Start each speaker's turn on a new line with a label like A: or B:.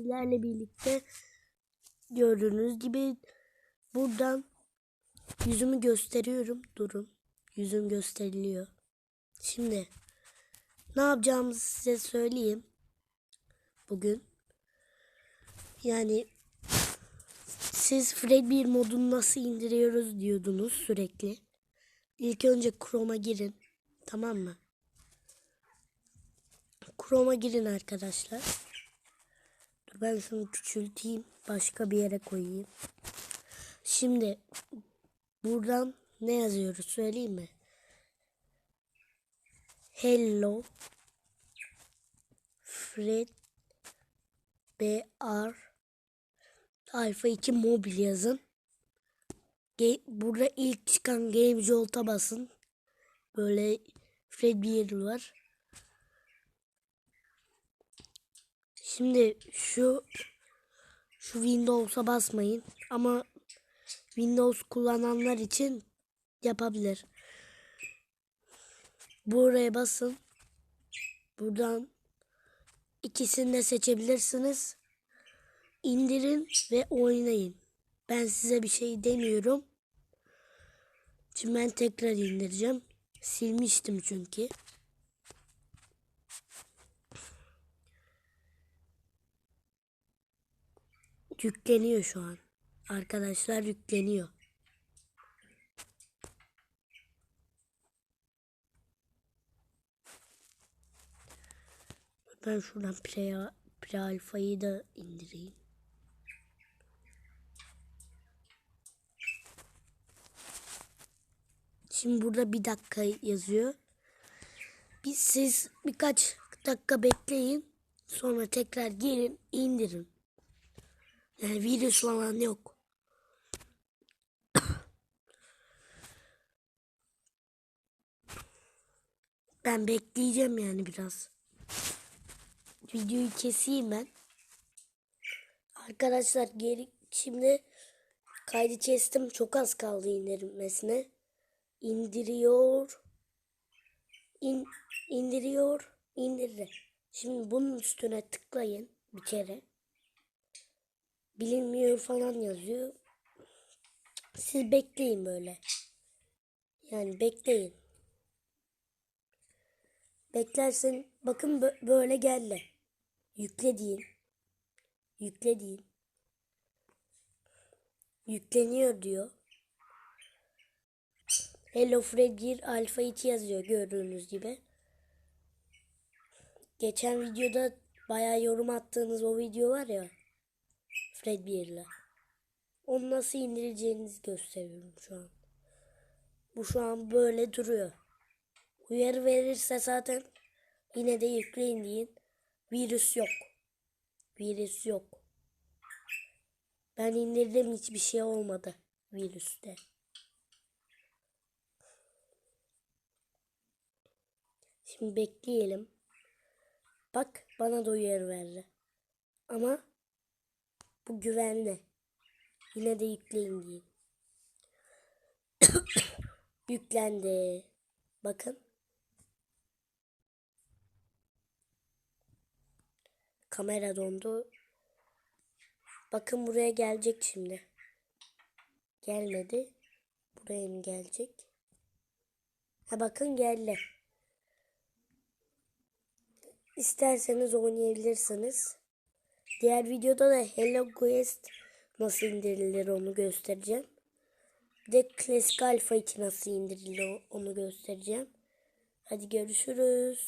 A: sizlerle birlikte gördüğünüz gibi buradan yüzümü gösteriyorum. Durun. Yüzüm gösteriliyor. Şimdi ne yapacağımızı size söyleyeyim. Bugün yani siz Fredbear modunu nasıl indiriyoruz diyordunuz sürekli. İlk önce Chrome'a girin. Tamam mı? Chrome'a girin arkadaşlar. Ben şunu küçülteyim. Başka bir yere koyayım. Şimdi buradan ne yazıyoruz söyleyeyim mi? Hello Fred BR Alpha 2 mobil yazın. Burada ilk çıkan Game Jolt'a basın. Böyle Fred bir var. Şimdi şu şu Windows'a basmayın ama Windows kullananlar için yapabilir. Buraya basın. Buradan ikisini de seçebilirsiniz. İndirin ve oynayın. Ben size bir şey demiyorum. Şimdi ben tekrar indireceğim. Silmiştim çünkü. Yükleniyor şu an. Arkadaşlar yükleniyor. Ben şuradan pre, pre alfayı da indireyim. Şimdi burada bir dakika yazıyor. Biz siz birkaç dakika bekleyin. Sonra tekrar gelin indirin. Yani virüs falan yok. Ben bekleyeceğim yani biraz. Videoyu keseyim ben. Arkadaşlar geri şimdi kaydı kestim. Çok az kaldı indirilmesine. İndiriyor. İn, indiriyor. İndirdi. Şimdi bunun üstüne tıklayın bir kere. Bilinmiyor falan yazıyor. Siz bekleyin böyle. Yani bekleyin. Beklersin. Bakın bö- böyle geldi. Yükle deyin. Yükle deyin. Yükleniyor diyor. Hello Freddy Alpha 2 yazıyor gördüğünüz gibi. Geçen videoda bayağı yorum attığınız o video var ya. Fred ile. Onu nasıl indireceğinizi gösteriyorum şu an. Bu şu an böyle duruyor. Uyarı verirse zaten yine de yükleyin deyin. Virüs yok. Virüs yok. Ben indirdim hiçbir şey olmadı virüste. Şimdi bekleyelim. Bak bana da uyarı verdi. Ama bu güvenli. Yine de yükleyin diyeyim. Yüklendi. Bakın. Kamera dondu. Bakın buraya gelecek şimdi. Gelmedi. Buraya mı gelecek? Ha bakın geldi. İsterseniz oynayabilirsiniz. Diğer videoda da Hello Quest nasıl indirilir onu göstereceğim. Bir de Classic Alpha 2 nasıl indirilir onu göstereceğim. Hadi görüşürüz.